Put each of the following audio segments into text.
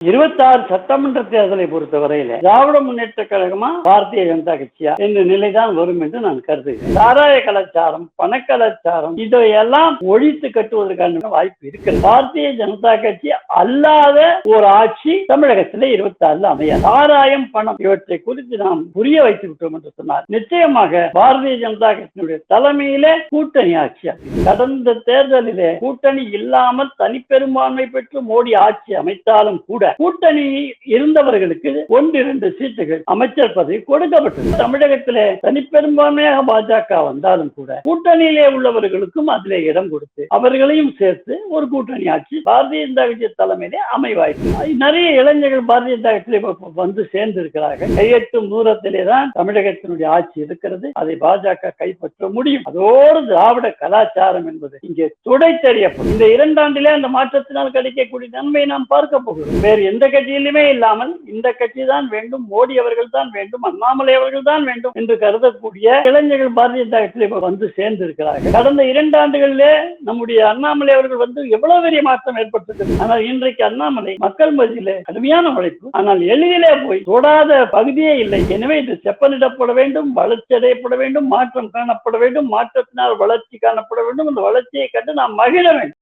இருபத்தாறு சட்டமன்ற தேர்தலை பொறுத்தவரையில திராவிட முன்னேற்ற கழகமா பாரதிய ஜனதா கட்சியா என்ற நிலைதான் வரும் என்று நான் கருதுகிறேன். சாராய கலாச்சாரம் பணக்கலாச்சாரம் இதையெல்லாம் ஒழித்து கட்டுவதற்கான வாய்ப்பு இருக்கு பாரதிய ஜனதா கட்சி அல்லாத ஒரு ஆட்சி தமிழகத்திலே இருபத்தி ஆறுல அமையாது. சாராயம் பணம் இவற்றை குறித்து நாம் புரிய வைத்து விட்டோம் என்று சொன்னார் நிச்சயமாக பாரதிய ஜனதா கட்சியினுடைய தலைமையிலே கூட்டணி ஆட்சி கடந்த தேர்தலிலே கூட்டணி இல்லாமல் தனிப்பெரும்பான்மை பெற்று மோடி ஆட்சி அமைத்தாலும் கூட கூட்டணி இருந்தவர்களுக்கு ஒன்றிரண்டு சீட்டுகள் அமைச்சர் பதவி கொடுக்கப்பட்டது. தமிழகத்திலே தனிப்பெரும்பான்மையாக பாஜக வந்தாலும் கூட கூட்டணியிலே உள்ளவர்களுக்கும் அதிலே இடம் கொடுத்து அவர்களையும் சேர்த்து ஒரு கூட்டணி ஆட்சி பாரதிய ஜனதா கட்சி தலைமையிலே அமைவாய்ப்பு நிறைய இளைஞர்கள் பாரதிய ஜனதா கட்சியிலே வந்து சேர்ந்து இருக்கிறார்கள் கையெட்டும் தூரத்திலே தான் தமிழகத்தினுடைய ஆட்சி இருக்கிறது. அதை பாஜக கைப்பற்ற முடியும். அதோடு திராவிட கலாச்சாரம் என்பது இங்கே துடைத்தறியப்படும். இந்த இரண்டாண்டிலே அந்த மாற்றத்தினால் கிடைக்கக்கூடிய நன்மையை நாம் பார்க்க போகிறோம். வேறு எந்த கட்சியிலுமே இல்லாமல் இந்த கட்சி தான் வேண்டும் மோடி அவர்கள் தான் வேண்டும் அண்ணாமலை அவர்கள் தான் வேண்டும் என்று கருதக்கூடிய இளைஞர்கள் பாரதிய ஜனதா கட்சியில் வந்து சேர்ந்து இருக்கிறார்கள் கடந்த இரண்டு ஆண்டுகளிலே நம்முடைய அண்ணாமலை அவர்கள் வந்து எவ்வளவு பெரிய மாற்றம் ஏற்பட்டிருக்கிறது. ஆனால் இன்றைக்கு அண்ணாமலை மக்கள் மத்தியிலே கடுமையான உழைப்பு. ஆனால் எளிதிலே போய் தொடாத பகுதியே இல்லை. எனவே இது செப்பனிடப்பட வேண்டும் வளர்ச்சி அடையப்பட வேண்டும் மாற்றம் காணப்பட வேண்டும் மாற்றத்தினால் வளர்ச்சி காணப்பட வேண்டும். அந்த வளர்ச்சியை கண்டு நாம் மகிழ வேண்டும்.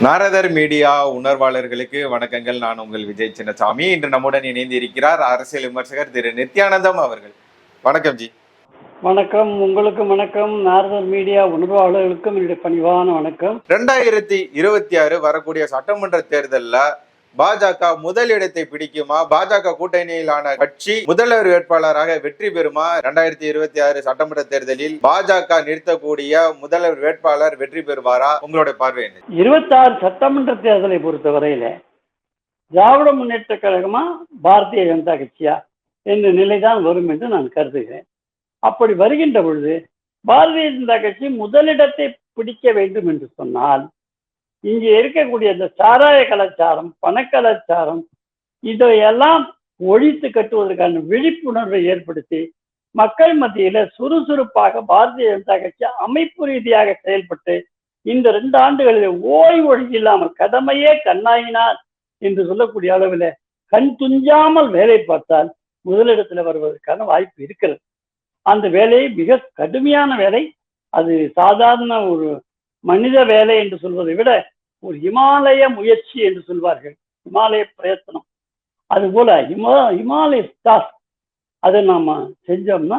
நாரதர் மீடியா உணர்வாளர்களுக்கு வணக்கங்கள். நான் உங்கள் விஜய் சின்னசாமி. இன்று நம்முடன் இணைந்து இருக்கிறார் அரசியல் விமர்சகர் திரு நித்யானந்தம் அவர்கள். வணக்கம் ஜி. வணக்கம். உங்களுக்கும் வணக்கம். நாரதர் மீடியா உணர்வாளர்களுக்கும் என்னுடைய பணிவான வணக்கம். ரெண்டாயிரத்தி இருபத்தி ஆறு வரக்கூடிய சட்டமன்ற தேர்தல்ல பாஜக முதல் இடத்தை பிடிக்குமா? பாஜக கூட்டணியிலான கட்சி முதல்வர் வேட்பாளராக வெற்றி பெறுமா? இரண்டாயிரத்தி இருபத்தி ஆறு சட்டமன்ற தேர்தலில் பாஜக நிறுத்தக்கூடிய முதல்வர் வேட்பாளர் வெற்றி பெறுவாரா? உங்களுடைய பார்வை என்ன? இருபத்தாறு சட்டமன்ற தேர்தலை பொறுத்தவரையில திராவிட முன்னேற்ற கழகமா பாரதிய ஜனதா கட்சியா என்ற நிலைதான் வரும் என்று நான் கருதுகிறேன். அப்படி வருகின்ற பொழுது பாரதிய ஜனதா கட்சி முதலிடத்தை பிடிக்க வேண்டும் என்று சொன்னால் இங்கே இருக்கக்கூடிய இந்த சாராய கலாச்சாரம் பணக்கலாச்சாரம் இதையெல்லாம் ஒழித்து கட்டுவதற்கான விழிப்புணர்வை ஏற்படுத்தி மக்கள் மத்தியில சுறுசுறுப்பாக பாரதிய ஜனதா கட்சி அமைப்பு ரீதியாக செயல்பட்டு இந்த ரெண்டு ஆண்டுகளில் ஓய்வொழி இல்லாமல் கடமையே கண்ணாயினார் என்று சொல்லக்கூடிய அளவில் கண் துஞ்சாமல் வேலை பார்த்தால் முதலிடத்தில் வருவதற்கான வாய்ப்பு இருக்கிறது. அந்த வேலையை மிக கடுமையான வேலை. அது சாதாரண ஒரு மனித வேலை என்று சொல்வதை விட ஒரு இமாலய முயற்சி என்று சொல்வார்கள். இமாலய பிரயத்தனம். அதுபோல இமா இமாலய ஸ்டாஸ் அதை நாம செஞ்சோம்னா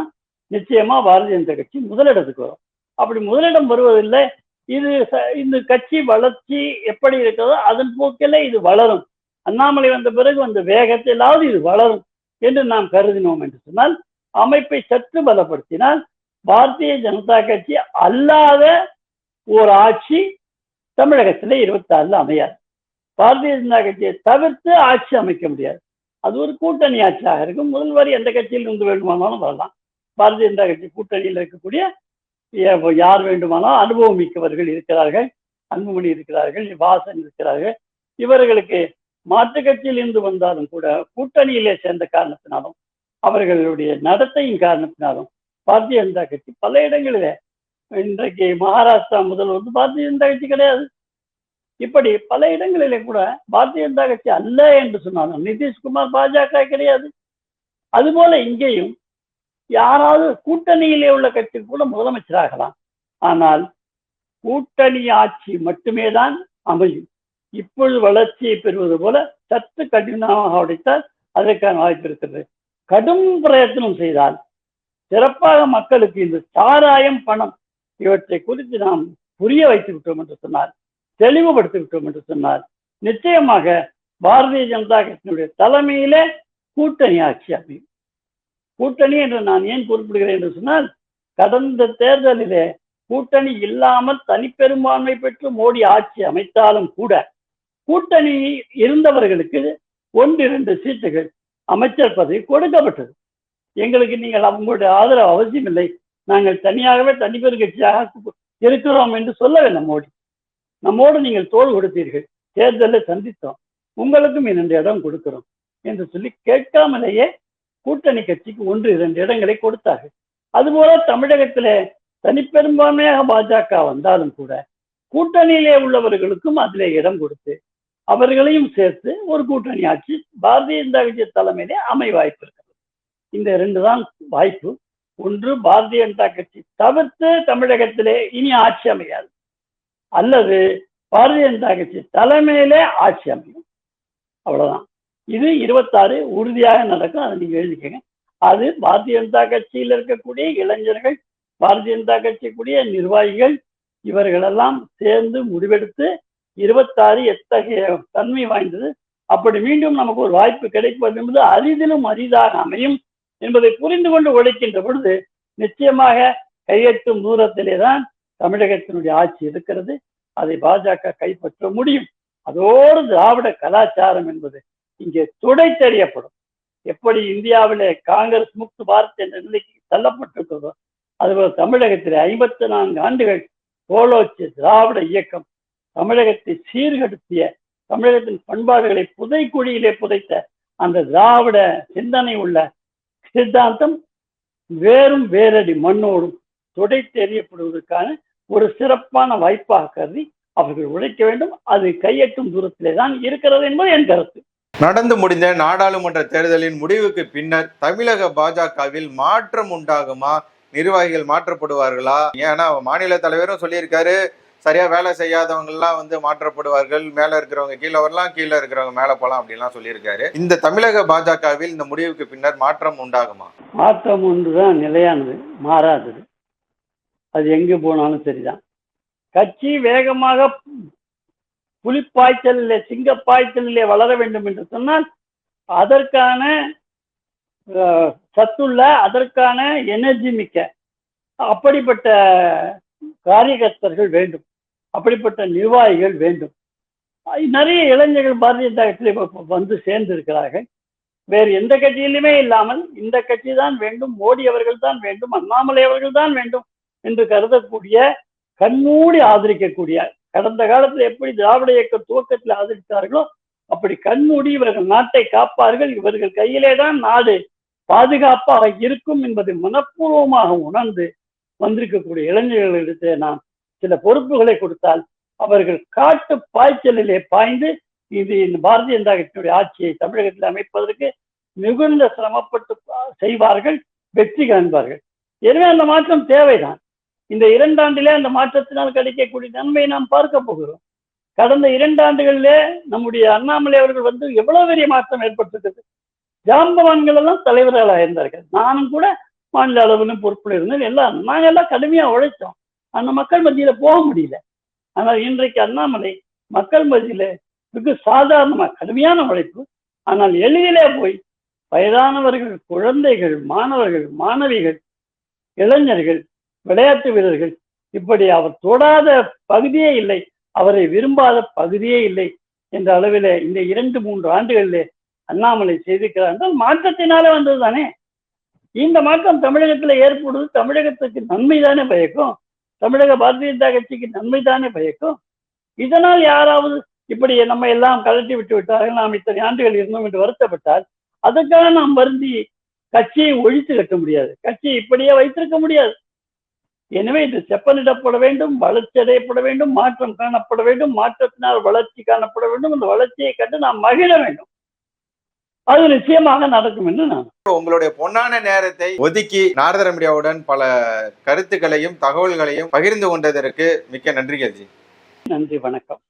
நிச்சயமா பாரதிய ஜனதா கட்சி முதலிடத்துக்கு வரும் அப்படி முதலிடம் வருவதில்லை இது ச- இந்த கட்சி வளர்ச்சி எப்படி இருக்கிறதோ அதன் போக்கிலே இது வளரும். அண்ணாமலை வந்த பிறகு வந்த வேகத்திலாவது இது வளரும் என்று நாம் கருதினோம் என்று சொன்னால் அமைப்பை சற்று பலப்படுத்தினால் பாரதிய ஜனதா கட்சி அல்லாத ஒரு ஆட்சி தமிழகத்திலே இருபத்தாறுல அமையாது. பாரதிய ஜனதா கட்சியை தவிர்த்து ஆட்சி அமைக்க முடியாது. அது ஒரு கூட்டணி ஆட்சியாக இருக்கும். முதல்வர் எந்த கட்சியில் இருந்து வேண்டுமானாலும் வரலாம். பாரதிய ஜனதா கட்சி கூட்டணியில் இருக்கக்கூடிய யார் வேண்டுமானாலும் அனுபவம் மிக்கவர்கள் இருக்கிறார்கள். அன்புமணி இருக்கிறார்கள் வாசன் இருக்கிறார்கள். இவர்களுக்கு மாற்று கட்சியில் இருந்து வந்தாலும் கூட கூட்டணியிலே சேர்ந்த காரணத்தினாலும் அவர்களுடைய நடத்தையின் காரணத்தினாலும் பாரதிய ஜனதா கட்சி பல இடங்களிலே இன்றைக்கு மகாராஷ்டிரா முதல்வர் வந்து பாரதிய ஜனதா கட்சி கிடையாது. இப்படி பல இடங்களிலே கூட பாரதிய ஜனதா கட்சி அல்ல என்று சொன்னாலும் நிதிஷ்குமார் பாஜக கிடையாது. அதுபோல இங்கேயும் யாராவது கூட்டணியிலே உள்ள கட்சி கூட முதலமைச்சராகலாம். ஆனால் கூட்டணி ஆட்சி மட்டுமே தான் அமையும். இப்பொழுது வளர்ச்சியை பெறுவது போல சற்று கடினமாக உடைத்தால் அதற்கான வாய்ப்பு இருக்கிறது. கடும் பிரயத்தனம் செய்தால் சிறப்பாக மக்களுக்கு இந்த சாராயம் பணம் இவற்றை குறித்து நாம் புரிய வைத்து விட்டோம் என்று சொன்னார் தெளிவுபடுத்தி விட்டோம் என்று சொன்னார். நிச்சயமாக பாரதிய ஜனதா கட்சியினுடைய தலைமையிலே கூட்டணி ஆட்சி அமையும். கூட்டணி என்று நான் ஏன் குறிப்பிடுகிறேன் என்று சொன்னால் கடந்த தேர்தலிலே கூட்டணி இல்லாமல் தனிப்பெரும்பான்மை பெற்று மோடி ஆட்சி அமைத்தாலும் கூட கூட்டணி இருந்தவர்களுக்கு ஒன்றிரண்டு சீட்டுகள் அமைச்சர் பதவி கொடுக்கப்பட்டது. எங்களுக்கு நீங்கள் அவங்களுடைய ஆதரவு அவசியம் இல்லை நாங்கள் தனியாகவே தனிப்பெரும் கட்சியாக இருக்கிறோம் என்று சொல்லவில்லை மோடி. நம்மோடு நீங்கள் தோள் கொடுத்தீர்கள். தேர்தலில் சந்தித்தோம். உங்களுக்கும் இரண்டு இடம் கொடுக்கிறோம் என்று சொல்லி கேட்காமலேயே கூட்டணி கட்சிக்கு ஒன்று இரண்டு இடங்களை கொடுத்தார்கள். அதுபோல தமிழகத்திலே தனிப்பெரும்பான்மையாக பாஜக வந்தாலும் கூட கூட்டணியிலே உள்ளவர்களுக்கும் அதிலே இடம் கொடுத்து அவர்களையும் சேர்த்து ஒரு கூட்டணி ஆட்சி பாரதிய ஜனதா கட்சி தலைமையிலே அமை வாய்ப்பு இருக்கிறது. இந்த ரெண்டு தான் வாய்ப்பு. ஒன்று பாரதிய ஜனதா கட்சி. தவிர்த்து தமிழகத்திலே இனி ஆட்சி அமையாது. அல்லது பாரதிய ஜனதா கட்சி தலைமையிலே ஆட்சி அமையும். அவ்வளவுதான். இது இருபத்தாறு உறுதியாக நடக்கும். அதை நீங்க எழுதிக்கங்க. அது பாரதிய ஜனதா கட்சியில் இருக்கக்கூடிய இளைஞர்கள் பாரதிய ஜனதா கட்சிக்குரிய நிர்வாகிகள் இவர்களெல்லாம் சேர்ந்து முடிவெடுத்து இருபத்தாறு எத்தகைய தன்மை வாய்ந்தது. அப்படி மீண்டும் நமக்கு ஒரு வாய்ப்பு கிடைப்பது என்பது அரிதிலும் அரிதாக அமையும். என்பதை புரிந்து கொண்டு உழைக்கின்ற பொழுது நிச்சயமாக கையெட்டும் தூரத்திலே தான் தமிழகத்தினுடைய ஆட்சி இருக்கிறது. அதை பாஜக கைப்பற்ற முடியும். அதோடு திராவிட கலாச்சாரம் என்பது இங்கே துடைத்தெறியப்படும் எப்படி இந்தியாவிலே காங்கிரஸ் முக்து பாரத் என்ற நிலைக்கு தள்ளப்பட்டிருக்கிறதோ அதுபோல் தமிழகத்திலே ஐம்பத்தி நான்கு ஆண்டுகள் கோலோச்சு திராவிட இயக்கம் தமிழகத்தை சீர்கெடுத்திய தமிழகத்தின் பண்பாடுகளை புதைக்குழியிலே புதைத்த அந்த திராவிட சிந்தனை உள்ள சித்தாந்தம் வேறும் வேரடி மண்ணோடும் துடைத்தெறியப்படுவதற்கான ஒரு சிறப்பான வாய்ப்பாக கருதி அவர்கள் உழைக்க வேண்டும். அது கையெட்டும் தூரத்திலே தான் இருக்கிறது என்பது என் கருத்து. நடந்து முடிந்த நாடாளுமன்ற தேர்தலின் முடிவுக்கு பின்னர் தமிழக பாஜகவில் மாற்றம் உண்டாகுமா? நிர்வாகிகள் மாற்றப்படுவார்களா? ஏன்னா மாநில தலைவரும் சொல்லியிருக்காரு சரியா வேலை செய்யாதவங்க எல்லாம் வந்து மாற்றப்படுவார்கள். மேல இருக்கிறவங்க கீழே வரலாம் கீழே இருக்கிறவங்க மேல போலாம் அப்படின்லாம் சொல்லியிருக்காரு. இந்த தமிழக பாஜகவில் இந்த முடிவுக்கு பின்னர் மாற்றம் உண்டாகுமா? மாற்றம் ஒன்றுதான் நிலையானது மாறாதது அது எங்க போனாலும் சரிதான். கட்சி வேகமாக புலிப்பாய்ச்சலிலே சிங்கப்பாய்ச்சலிலே வளர வேண்டும் என்று சொன்னால் அதற்கான சத்துள்ள அதற்கான எனர்ஜி மிக்க அப்படிப்பட்ட காரியகர்த்தர்கள் வேண்டும். அப்படிப்பட்ட நிர்வாகிகள் வேண்டும். நிறைய இளைஞர்கள் பாரதிய ஜனதாத்தில் கட்சியில் வந்து சேர்ந்து இருக்கிறார்கள் வேறு எந்த கட்சியிலுமே இல்லாமல் இந்த கட்சி தான் வேண்டும் மோடி அவர்கள் தான் வேண்டும் அண்ணாமலை அவர்கள் தான் வேண்டும் என்று கருதக்கூடிய கண்மூடி ஆதரிக்கக்கூடிய கடந்த காலத்தில் எப்படி திராவிட இயக்க துவக்கத்தில் ஆதரித்தார்களோ அப்படி கண்மூடி இவர்கள் நாட்டை காப்பார்கள். இவர்கள் கையிலே தான் நாடு பாதுகாப்பாக இருக்கும் என்பதை மனப்பூர்வமாக உணர்ந்து வந்திருக்கக்கூடிய இளைஞர்களிடத்தை நாம் சில பொறுப்புகளை கொடுத்தால் அவர்கள் காட்டு பாய்ச்சலிலே பாய்ந்து இது இந்த பாரதிய ஜனதா கட்சியுடைய ஆட்சியை தமிழகத்தில் அமைப்பதற்கு மிகுந்த சிரமப்பட்டு செய்வார்கள் வெற்றி காண்பார்கள். எனவே அந்த மாற்றம் தேவைதான். இந்த இரண்டாண்டிலே அந்த மாற்றத்தினால் கிடைக்கக்கூடிய நன்மையை நாம் பார்க்க போகிறோம். கடந்த இரண்டு ஆண்டுகளிலே நம்முடைய அண்ணாமலை அவர்கள் வந்து எவ்வளவு பெரிய மாற்றம் ஏற்பட்டிருக்கிறது. ஜாம்பவான்கள் எல்லாம் தலைவர்களாக இருந்தார்கள். நானும் கூட மாநில அளவிலும் பொறுப்பில் இருந்தேன். எல்லாம் நாங்கள் எல்லாம் கடுமையா உழைத்தோம் அந்த மக்கள் மத்தியில போக முடியல. ஆனால் இன்றைக்கு அண்ணாமலை மக்கள் மத்தியில வெகு சாதாரணமாக கடுமையான உழைப்பு. ஆனால் எளிதிலே போய் வயதானவர்கள் குழந்தைகள் மாணவர்கள் மாணவிகள் இளைஞர்கள் விளையாட்டு வீரர்கள் இப்படி அவர் தொடாத பகுதியே இல்லை அவரை விரும்பாத பகுதியே இல்லை என்ற அளவில் இந்த இரண்டு மூன்று ஆண்டுகளிலே அண்ணாமலை செய்திருக்கிறார் என்றால் மாற்றத்தினாலே வந்தது தானே இந்த மாற்றம் தமிழகத்தில் ஏற்படுவது தமிழகத்துக்கு நன்மை தானே பயக்கும்? தமிழக பாரதிய ஜனதா கட்சிக்கு நன்மை தானே பயக்கும்? இதனால் யாராவது இப்படி நம்ம எல்லாம் கழட்டி விட்டு விட்டார்கள் நாம் இத்தனை ஆண்டுகள் இருந்தோம் என்று வருத்தப்பட்டால் அதுக்காக நாம் வருந்தி கட்சியை ஒழித்து கட்ட முடியாது. கட்சியை இப்படியே வைத்திருக்க முடியாது. எனவே இது செப்பனிடப்பட வேண்டும் வளர்ச்சி அடையப்பட வேண்டும் மாற்றம் காணப்பட வேண்டும் மாற்றத்தினால் வளர்ச்சி காணப்பட வேண்டும் அந்த வளர்ச்சியை கண்டு நாம் மகிழ வேண்டும். அது நிச்சயமாக நடக்கும் என்று நான் உங்களுடைய பொன்னான நேரத்தை ஒதுக்கி நாரதர மீடியாவுடன் பல கருத்துக்களையும் தகவல்களையும் பகிர்ந்து கொண்டதற்கு மிக்க நன்றிகள் ஜி நன்றி வணக்கம்.